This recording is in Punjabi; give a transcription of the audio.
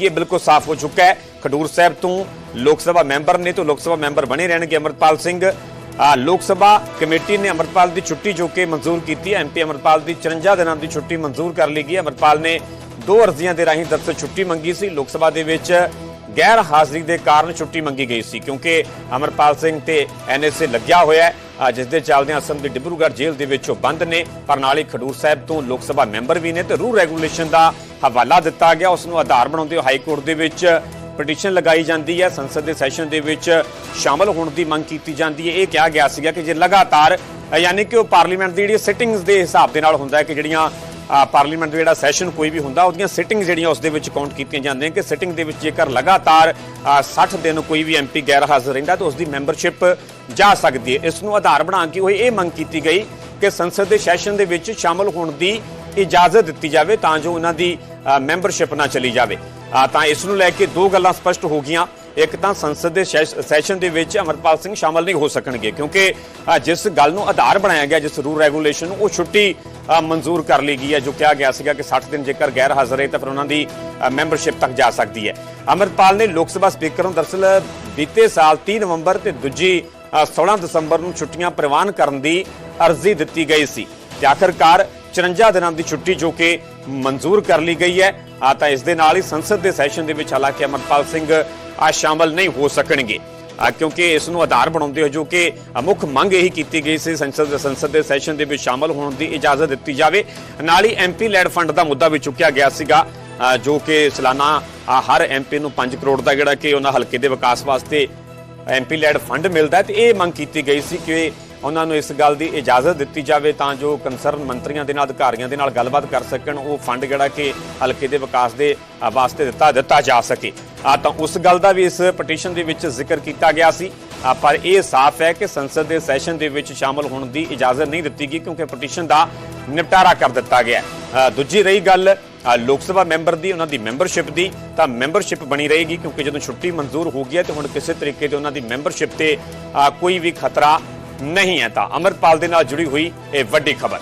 ਇਹ ਬਿਲਕੁਲ ਸਾਫ਼ ਹੋ ਚੁੱਕਾ ਹੈ ਖਡੂਰ ਸਾਹਿਬ ਤੋਂ ਲੋਕ ਸਭਾ ਮੈਂਬਰ ਨੇ ਤੋਂ ਲੋਕ ਸਭਾ ਮੈਂਬਰ ਬਣੇ ਰਹਿਣਗੇ ਅਮਰਪਾਲ ਸਿੰਘ ਲੋਕ ਸਭਾ ਕਮੇਟੀ ਨੇ ਅਮਰਪਾਲ ਦੀ ਛੁੱਟੀ ਜੋ ਕਿ ਮਨਜ਼ੂਰ ਕੀਤੀ ਹੈ ਐਮਪੀ ਅਮਰਪਾਲ ਦੀ 54 ਦਿਨਾਂ ਦੀ ਛੁੱਟੀ ਮਨਜ਼ੂਰ ਕਰ ਲਈ ਗਈ ਹੈ ਅਮਰਪਾਲ ਨੇ ਦੋ ਅਰਜ਼ੀਆਂ ਦੇ ਰਾਹੀਂ ਦਰਸਲ ਛੁੱਟੀ ਮੰਗੀ ਸੀ ਲੋਕ ਸਭਾ ਦੇ ਵਿੱਚ ਗੈਰ ਹਾਜ਼ਰੀ ਦੇ ਕਾਰਨ ਛੁੱਟੀ ਮੰਗੀ ਗਈ ਸੀ, ਕਿਉਂਕਿ ਅਮਰਪਾਲ ਸਿੰਘ ਤੇ ਐਨਐਸਏ ਲੱਗਿਆ ਹੋਇਆ ਹੈ। ਜਿਸ ਦੇ ਚੱਲਦਿਆਂ ਅਸਮ ਦੇ ਡਿਬਰੂਗੜ੍ਹ ਜੇਲ੍ਹ ਦੇ ਵਿੱਚੋਂ ਬੰਦ ਨੇ, ਪਰ ਨਾਲ ਹੀ ਖਡੂਰ ਸਾਹਿਬ ਤੋਂ ਲੋਕ ਸਭਾ ਮੈਂਬਰ ਵੀ ਨੇ ਤੇ ਰੂਲ ਰੈਗੂਲੇਸ਼ਨ ਦਾ ਹਵਾਲਾ ਦਿੱਤਾ ਗਿਆ। ਉਸ ਨੂੰ ਆਧਾਰ ਬਣਾਉਂਦੇ ਹੋਏ ਹਾਈ ਕੋਰਟ ਦੇ ਵਿੱਚ ਪਟੀਸ਼ਨ ਲਗਾਈ ਜਾਂਦੀ ਹੈ। ਸੰਸਦ ਦੇ ਸੈਸ਼ਨ ਦੇ ਵਿੱਚ ਸ਼ਾਮਲ ਹੋਣ ਦੀ ਮੰਗ ਕੀਤੀ ਜਾਂਦੀ ਹੈ। ਇਹ ਕਿਹਾ ਗਿਆ ਸੀਗਾ ਕਿ ਜੇ ਲਗਾਤਾਰ, ਯਾਨੀ ਕਿ ਉਹ ਪਾਰਲੀਮੈਂਟ ਦੀ ਜਿਹੜੀ ਸਿਟਿੰਗਸ ਦੇ ਹਿਸਾਬ ਦੇ ਨਾਲ ਹੁੰਦਾ ਹੈ ਕਿ ਜਿਹੜੀਆਂ ਪਾਰਲੀਮੈਂਟ ਦਾ ਜਿਹੜਾ ਸੈਸ਼ਨ ਕੋਈ ਵੀ ਹੁੰਦਾ ਉਹਦੀਆਂ ਸਿਟਿੰਗ ਜਿਹੜੀਆਂ ਉਸ ਦੇ ਵਿੱਚ ਕਾਊਂਟ ਕੀਤੀਆਂ ਜਾਂਦੀਆਂ ਕਿ ਸਿਟਿੰਗ ਦੇ ਵਿੱਚ ਜੇਕਰ ਲਗਾਤਾਰ ਅ, 60 ਦਿਨ ਕੋਈ ਵੀ ਐਮਪੀ ਗੈਰ ਹਾਜ਼ਰ ਰਹਿੰਦਾ ਤਾਂ ਉਸ ਦੀ ਮੈਂਬਰਸ਼ਿਪ ਜਾ ਸਕਦੀ ਹੈ। ਇਸ ਨੂੰ ਆਧਾਰ ਬਣਾ ਕੇ ਉਹ ਇਹ ਮੰਗ ਕੀਤੀ ਗਈ ਕਿ ਸੰਸਦ ਦੇ ਸੈਸ਼ਨ ਦੇ ਵਿੱਚ ਸ਼ਾਮਲ ਹੋਣ ਦੀ ਇਜਾਜ਼ਤ ਦਿੱਤੀ ਜਾਵੇ ਤਾਂ ਜੋ ਉਹਨਾਂ ਦੀ ਮੈਂਬਰਸ਼ਿਪ ਨਾ ਚਲੀ ਜਾਵੇ। ਤਾਂ ਇਸ ਨੂੰ ਲੈ ਕੇ ਦੋ ਗੱਲਾਂ ਸਪਸ਼ਟ ਹੋ ਗਈਆਂ। ਇੱਕ ਤਾਂ ਸੰਸਦ ਦੇ ਸੈਸ਼- ਸੈਸ਼ਨ ਦੇ ਵਿੱਚ ਅਮਰਪਾਲ ਸਿੰਘ ਸ਼ਾਮਲ ਨਹੀਂ ਹੋ ਸਕਣਗੇ ਕਿਉਂਕਿ ਜਿਸ ਗੱਲ ਨੂੰ ਆਧਾਰ ਬਣਾਇਆ ਗਿਆ ਜਿਸ ਰੂਲ ਰੈਗੂਲੇਸ਼ਨ ਨੂੰ ਉਹ ਛੁੱਟੀ ਮਨਜ਼ੂਰ ਕਰ ਲਈ ਗਈ ਹੈ ਜੋ ਕਿਹਾ ਗਿਆ ਸੀਗਾ ਕਿ 60 ਦਿਨ ਜੇਕਰ ਗੈਰ ਹਾਜ਼ਰ ਹੈ ਤਾਂ ਫਿਰ ਉਹਨਾਂ ਦੀ ਮੈਂਬਰਸ਼ਿਪ ਤੱਕ ਜਾ ਸਕਦੀ ਹੈ। ਅਮਰਪਾਲ ਨੇ ਲੋਕ ਸਭਾ ਸਪੀਕਰ ਨੂੰ ਦਰਅਸਲ ਬੀਤੇ ਸਾਲ 30 ਨਵੰਬਰ ਤੇ ਦੂਜੀ ਅ, 16 ਦਸੰਬਰ ਨੂੰ ਛੁੱਟੀਆਂ ਪ੍ਰਵਾਨ ਕਰਨ ਦੀ ਅਰਜ਼ੀ ਦਿੱਤੀ ਗਈ ਸੀ। ਤੇ ਆਖਰਕਾਰ 54 ਦਿਨਾਂ ਦੀ ਛੁੱਟੀ ਜੋ ਕਿ ਮਨਜ਼ੂਰ ਕਰ ਲਈ ਗਈ ਹੈ ਆ ਤਾਂ ਇਸ ਦੇ ਨਾਲ ਹੀ ਸੰਸਦ ਦੇ ਸੈਸ਼ਨ ਦੇ ਵਿੱਚ ਹਾਲਾਂਕਿ ਅਮਰਪਾਲ ਸਿੰਘ ਆ ਸ਼ਾਮਲ ਨਹੀਂ ਹੋ ਸਕਣਗੇ। ਕਿਉਂਕਿ ਇਸ ਨੂੰ ਆਧਾਰ ਬਣਾਉਂਦੇ ਹੋ ਜੋ ਕਿ ਮੁੱਖ ਮੰਗ ਇਹੀ ਕੀਤੀ ਗਈ ਸੀ ਸੰਸਦ ਸੰਸਦ ਦੇ ਸੈਸ਼ਨ ਦੇ ਵਿੱਚ ਸ਼ਾਮਲ ਹੋਣ ਦੀ ਇਜਾਜ਼ਤ ਦਿੱਤੀ ਜਾਵੇ। ਨਾਲ ਹੀ ਐਮਪੀ ਲੈਡ ਫੰਡ ਦਾ ਮੁੱਦਾ ਵੀ ਚੁੱਕਿਆ ਗਿਆ ਸੀਗਾ ਜੋ ਕਿ ਸਾਲਾਨਾ ਅ, ਹਰ ਐਮਪੀ ਨੂੰ 5 ਕਰੋੜ ਦਾ ਜਿਹੜਾ ਕਿ ਉਹਨਾਂ ਹਲਕੇ ਦੇ ਵਿਕਾਸ ਵਾਸਤੇ ਐਮਪੀ ਲੈਡ ਫੰਡ ਮਿਲਦਾ ਹੈ ਤੇ ਇਹ ਮੰਗ ਕੀਤੀ ਗਈ ਸੀ ਕਿ ਉਹਨਾਂ ਨੂੰ ਇਸ ਗੱਲ ਦੀ ਇਜਾਜ਼ਤ ਦਿੱਤੀ ਜਾਵੇ ਤਾਂ ਜੋ ਕੰਸਰਨ ਮੰਤਰੀਆਂ ਦੇ ਨਾਲ ਅਧਿਕਾਰੀਆਂ ਦੇ ਨਾਲ ਗੱਲਬਾਤ ਕਰ ਸਕਣ ਉਹ ਫੰਡ ਜਿਹੜਾ ਕਿ ਹਲਕੇ ਦੇ ਵਿਕਾਸ ਦੇ ਵਾਸਤੇ ਦਿੱਤਾ ਦਿੱਤਾ ਜਾ ਸਕੇ। ਆ ਤਾਂ ਉਸ ਗੱਲ ਦਾ ਵੀ ਇਸ ਪਟੀਸ਼ਨ ਦੇ ਵਿੱਚ ਜ਼ਿਕਰ ਕੀਤਾ ਗਿਆ ਸੀ। ਪਰ ਇਹ ਸਾਫ਼ ਹੈ ਕਿ ਸੰਸਦ ਦੇ ਸੈਸ਼ਨ ਦੇ ਵਿੱਚ ਸ਼ਾਮਲ ਹੋਣ ਦੀ ਇਜਾਜ਼ਤ ਨਹੀਂ ਦਿੱਤੀ ਗਈ ਕਿਉਂਕਿ ਪਟੀਸ਼ਨ ਦਾ ਨਿਪਟਾਰਾ ਕਰ ਦਿੱਤਾ ਗਿਆ ਦੂਜੀ ਰਹੀ ਗੱਲ ਲੋਕ ਸਭਾ ਮੈਂਬਰ ਦੀ, ਉਹਨਾਂ ਦੀ ਮੈਂਬਰਸ਼ਿਪ ਦੀ, ਤਾਂ ਮੈਂਬਰਸ਼ਿਪ ਬਣੀ ਰਹੇਗੀ ਕਿਉਂਕਿ ਜਦੋਂ ਛੁੱਟੀ ਮਨਜ਼ੂਰ ਹੋ ਗਈ ਹੈ ਤੇ ਹੁਣ ਕਿਸੇ ਤਰੀਕੇ ਦੇ ਉਹਨਾਂ ਦੀ ਮੈਂਬਰਸ਼ਿਪ ਤੇ ਕੋਈ ਵੀ ਖਤਰਾ ਨਹੀਂ ਹੈ ਤਾਂ ਅਮਰਪਾਲ ਦੇ ਨਾਲ ਜੁੜੀ ਹੋਈ ਇਹ ਵੱਡੀ ਖਬਰ।